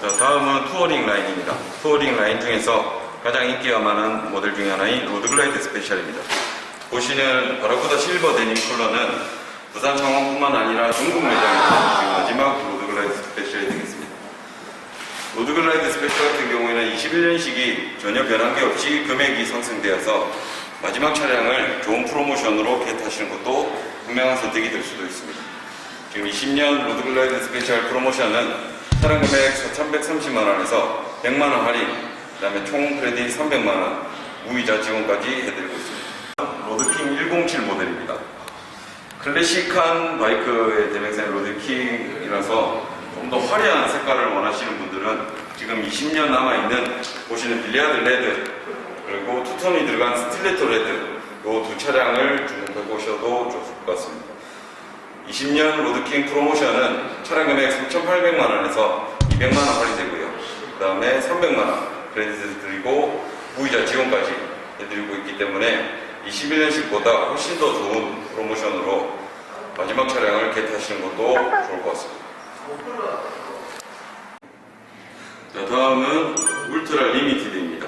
투어링 라인입니다. 투어링 라인 중에서 가장 인기가 많은 모델 중에 하나인 로드글라이드 스페셜입니다. 보시는 바라쿠다 실버 데님 컬러는 부산 상황뿐만 아니라 중국 매장에서 지금 마지막 로드글라이드 스페셜이 되겠습니다. 로드글라이드 스페셜 같은 경우에는 21년식이 전혀 변한 게 없이 금액이 상승되어서 마지막 차량을 좋은 프로모션으로 겟하시는 것도 분명한 선택이 될 수도 있습니다. 지금 20년 로드글라이드 스페셜 프로모션은 차량 금액 4,130만 원에서 100만 원 할인, 그다음에 총 크레딧 300만 원, 무이자 지원까지 해드리고 있습니다. 로드킹 107 모델입니다. 클래식한 바이크의 대명사인 로드킹이라서 좀 더 화려한 색깔을 원하시는 분들은 지금 20년 남아있는 보시는 빌리아드 레드 그리고 투톤이 들어간 스틸레토 레드 이 두 차량을 주목해 보셔도 좋을 것 같습니다. 20년 로드킹 프로모션은 차량 금액 3,800만 원에서 200만 원 할인되고요. 그 다음에 300만 원 크레딧을 드리고 무이자 지원까지 해드리고 있기 때문에 21년식보다 훨씬 더 좋은 프로모션으로 마지막 차량을 겟하시는 것도 좋을 것 같습니다. 자, 다음은 울트라 리미티드입니다.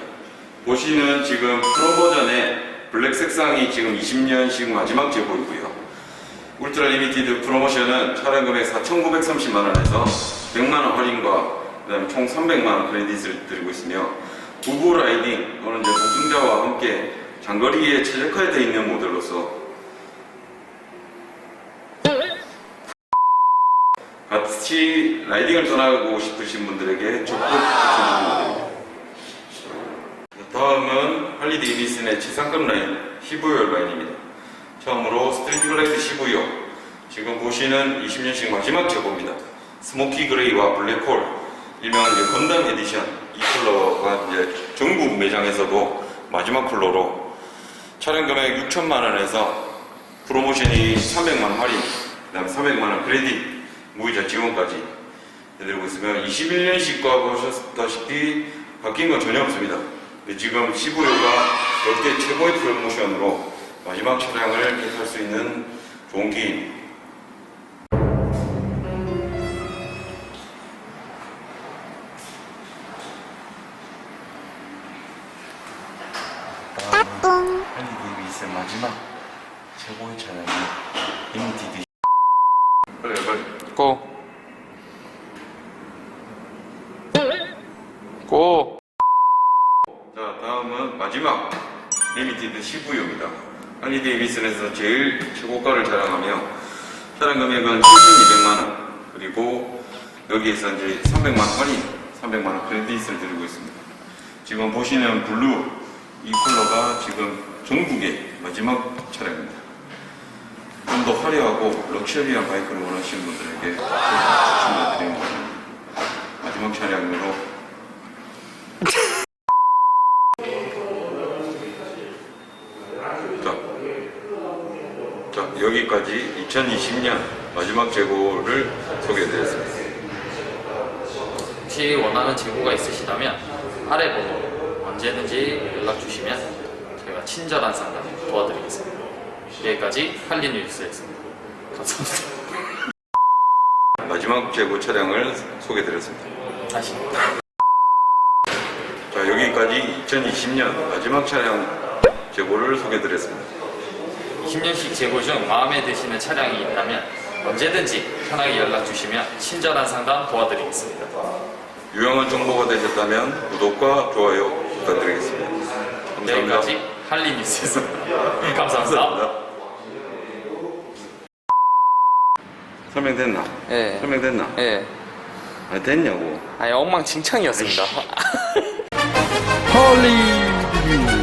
보시는 지금 프로 버전의 블랙 색상이 지금 20년식 마지막 제보이고요. 울트라 리미티드 프로모션은 차량 금액 4,930만 원에서 100만 원 할인과 그다음에 총 300만 원 크레딧을 드리고 있으며 부부 라이딩 또는 이제 동승자와 함께 장거리에 최적화되어 있는 모델로서 같이 라이딩을 떠나고 싶으신 분들에게 적극 추천드립니다. 다음은 할리 데이비슨의 최상급 라인 15열 라인입니다. 처음으로 스트리트 글라이드 15요. 지금 보시는 20년식 마지막 제보입니다. 스모키 그레이와 블랙홀, 일명한 이제 건담 에디션 이 컬러가 이제 전국 매장에서도 마지막 컬러로 차량 금액 6천만 원에서 프로모션이 300만 원 할인, 그 다음에 300만 원 크레딧, 무이자 지원까지 해드리고 있으면 21년식과 보셨다시피 바뀐 건 전혀 없습니다. 근데 지금 15호가 역대 최고의 프로모션으로 마지막 차량을 개설할 수 있는 좋은 기회입니다. 할리 데이비스 마지막 최고의 차량이 리미티드 빨리 빨리 고. 고. 자 다음은 마지막 리미티드 19호입니다 할리 데이비슨에서 제일 최고가를 자랑하며 차량 금액은 7,200만원. 그리고 여기에서 이제 300만원 할인 300만원 크레딧을 드리고 있습니다. 지금 보시는 블루 이 컬러가 지금 전국의 마지막 차량입니다. 좀 더 화려하고 럭셔리한 바이크를 원하시는 분들에게 추천해드립니다. 마지막 차량으로 여기까지 2020년 마지막 재고를 소개해드렸습니다. 혹시 원하는 재고가 있으시다면 아래 번호로 언제든지 연락 주시면 저희가 친절한 상담 도와드리겠습니다. 여기까지 할리 뉴스였습니다. 감사합니다. 마지막 재고 차량을 소개해드렸습니다. 다시. 자 여기까지 2020년 마지막 차량 재고를 소개해드렸습니다. 20년씩 재고 중 마음에 드시는 차량이 있다면 언제든지 편하게 연락 주시면 친절한 상담 도와드리겠습니다. 유용한 정보가 되셨다면 구독과 좋아요 부탁드리겠습니다. 감사합니다. 여기까지 할리 뉴스였습니다. 감사합니다. 감사합니다. 설명됐나? 예. 설명됐나? 예. 아, 됐냐고. 아니 엉망진창이었습니다. 헐리